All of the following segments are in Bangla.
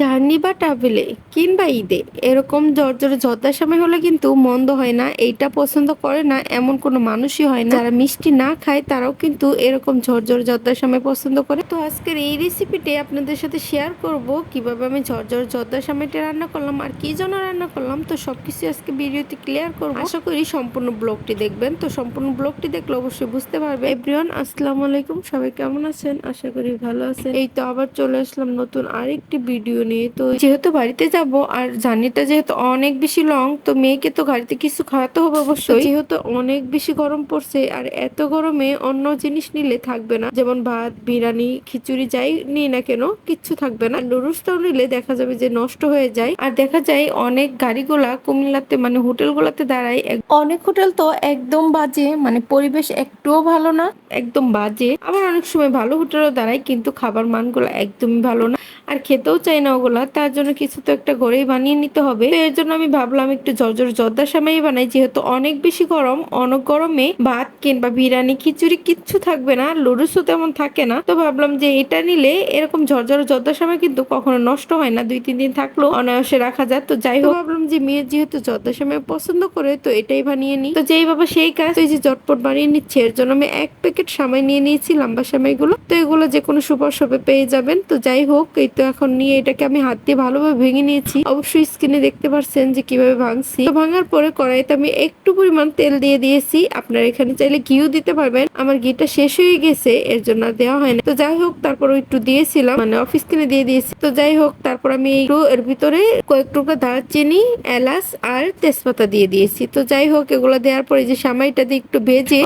জার্নি বা ট্রাভেলে কিংবা ঈদে, এরকম জর্জরে জর্দার সময় হলে কিন্তু মন্দ হয় না, এইটা পছন্দ করে না, এমন কোনো মানুষই হয় না। যারা মিষ্টি না খায়, তারাও কিন্তু এরকম ঝরঝর জর্দার সময় পছন্দ করে। তো আজকের এই রেসিপিটি আপনাদের সাথে শেয়ার করব, কীভাবে আমি ঝরঝর জর্দার সময়টা রান্না করলাম আর কি জন্য রান্না করলাম, তো সব সবকিছু আজকে ভিডিওতে ক্লিয়ার করব। আশা করি সম্পূর্ণ ব্লগটি দেখবেন, তো সম্পূর্ণ ব্লগটি দেখলে অবশ্যই বুঝতে পারবে। এভরিওয়ান আসসালামু আলাইকুম, সবাই কেমন আছেন? আশা করি ভালো আছেন। এই তো আবার চলে আসলাম নতুন আরেকটি ভিডিও নিয়ে তো যেহেতু বাড়িতে যাব আর জার্নিটা যেহেতু অনেক বেশি লং তো মেয়েকে তো গাড়িতে কিছু খাওয়াতে হবে অবশ্যই। যেহেতু অনেক বেশি গরম পড়ছে আর এত গরমে অন্য জিনিস নিলে থাকবে না। যেমন ভাত বিরিয়ানি খিচুড়ি যাই নিই না কেন কিচ্ছু থাকবে না। নুডলসটাও নিলে দেখা যাবে যে নষ্ট হয়ে যায়। আর দেখা যায় অনেক গাড়িগুলা কুমিল্লাতে মানে হোটেলগুলোতে দাঁড়ায়। অনেক হোটেল তো একদম বাজে মানে পরিবেশ একটুও ভালো না। একদম বাজে। আবার অনেক সময় ভালো হোটেলও দাঁড়ায় কিন্তু খাবার মানগুলো একদমই ভালো না। আর খেতেও চাই না ওগুলা, তার জন্য কিছু তো একটা ঘরেই বানিয়ে নিতে হবে। এর জন্য আমি ভাবলাম একটু জর্জর জর্দার সময় বানাই, যেহেতু অনেক বেশি গরম অনেক গরমে ভাত কিংবা বিরিয়ানি, খিচুড়ি কিচ্ছু থাকবে না, লুডুসও তেমন থাকে না। তো ভাবলাম যে এটা নিলে এরকম ঝরঝর জর্দার সময় কিন্তু কখনো নষ্ট হয় না, দুই, তিন দিন থাকলেও অনায়াসে রাখা যায়। তো যাই হোক, ভাবলাম যে মেয়ের যেহেতু জর্দার সময় পছন্দ করে, তো এটাই বানিয়ে নিই। তো যেই বাবা সেই কাজ ওই যে জটপট বানিয়ে নিচ্ছে, এর জন্য আমি এক প্যাকেট সামাই নিয়ে নিয়েছি, লম্বা সামাইগুলো। তো এগুলো যে কোনো সুপার শপে পেয়ে যাবেন। তো যাই হোক, এই তো এখন নিয়ে এটাকে আমি হাত দিয়ে ভালোভাবে ভেঙে নিয়েছি। অবশ্যই স্ক্রিনে দেখতে পাচ্ছেন যে কীভাবে ভাঙছি। তো ভাঙার পরে কড়াইতে আমি একটু পরিমাণ তেল দিয়ে দিয়েছি। আপনারা এখানে চাইলে ঘিও দিতে পারবেন। আমার ঘিটা শেষ হয়ে গেছে, এর জন্য দেওয়া হয় না। তো যাই হোক, তারপর একটু দিয়েছিলাম মানে অফিস কিনে দিয়ে দিয়েছি। তো যাই হোক, তারপর আমি একটু এর ভিতরে কয়েক টুকরা দারচিনি, এলাচ আর তেজপাতা দিয়ে দিয়েছি। তো যাই হোক, এগুলো দেওয়ার পরে যে সামাইটা দিয়ে একটু ভেজে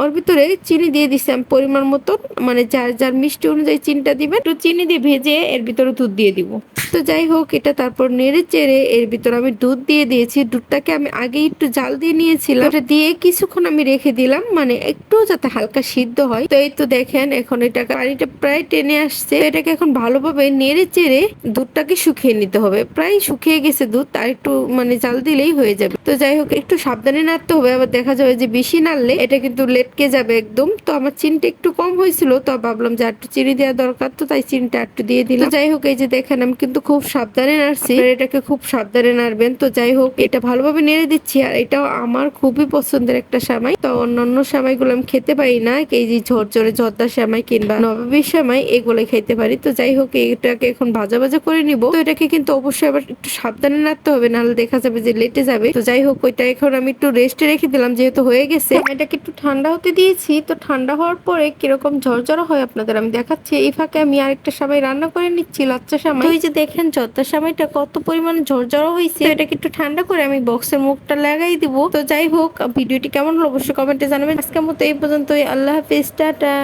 ওর ভিতরে চিনি দিয়ে দিছি আমি পরিমাণ মতো মানে যার যার মিষ্টি অনুযায়ী চিনিটা দিবেন, একটু চিনি দিয়ে ভেজে এর ভিতরে দুধ দিয়ে দিব। তো যাই হোক, এটা তারপর নেড়ে চেড়ে এর ভিতরে আমি দুধ দিয়ে দিয়েছি। দুধটাকে আমি আগে একটু জাল দিয়ে নিয়েছিলাম। ওটা দিয়ে কিছুক্ষণ আমি রেখে দিলাম মানে একটু যাতে হালকা সিদ্ধ হয়। তো এই তো দেখেন, এখন এটা পানিটা প্রায় টেনে আসছে। এটাকে এখন ভালোভাবে নেড়ে চেড়ে দুধটাকে শুকিয়ে নিতে হবে। প্রায় শুকিয়ে গেছে দুধ, আর একটু মানে জাল দিলেই হয়ে যাবে। তো যাই হোক, একটু সাবধানে নাড়তে হবে। আবার দেখা যাবে যে বেশি নাড়লে এটা কিন্তু লেটকে যাবে একদম। তো আমার চিনটা একটু কম হয়েছিল, তো ভাবলাম যে একটু চিনি দেওয়া দরকার। তো তাই চিনিটা একটু দিয়ে দিলাম। যাই হোক, এই যে দেখেন, আমি কিন্তু খুব সাবধানে নাড়ছি। এটাকে খুব সাবধানে নাড়বেন। তো যাই হোক, এটা ভালোভাবে নেড়ে দিচ্ছি। আর এটাও আমার খুবই পছন্দের একটা সামাই। তো অন্যান্য সামাইগুলো আমি খেতে পারি না। এই যে ঝরঝরে জর্দা সামাই কিংবা নবাবের সামাই এগুলো খেতে পারি। তো যাই হোক, এটাকে এখন ভাজা ভাজা করে নিব। তো এটাকে কিন্তু অবশ্যই আবার একটু সাবধানে নাড়তে হবে, নাহলে দেখা যাবে যে লেটে যাবে। তো যাই হোক, ওইটা এখন আমি একটু রেস্টে রেখে দিলাম, যেহেতু হয়ে গেছে। এটাকে একটু ঠান্ডা হতে দিয়েছি। তো ঠান্ডা হওয়ার পরে কীরকম ঝরঝরা হয় আপনাদের আমি দেখাচ্ছি। এই ফাঁকে আমি আরেকটা সামাই রান্না করে নিচ্ছি, লাচ্চা সামাই। যে দেখেন সময়টা কত পরিমাণে ঝরঝরা হয়েছে। এটাকে একটু ঠান্ডা করে আমি বক্সের মুখটা লাগাই দিব। তো যাই হোক, ভিডিওটি কেমন হলো অবশ্যই কমেন্টে জানাবেন। আজকের মতো এই পর্যন্তই। আল্লাহ হাফিজ, টাটা।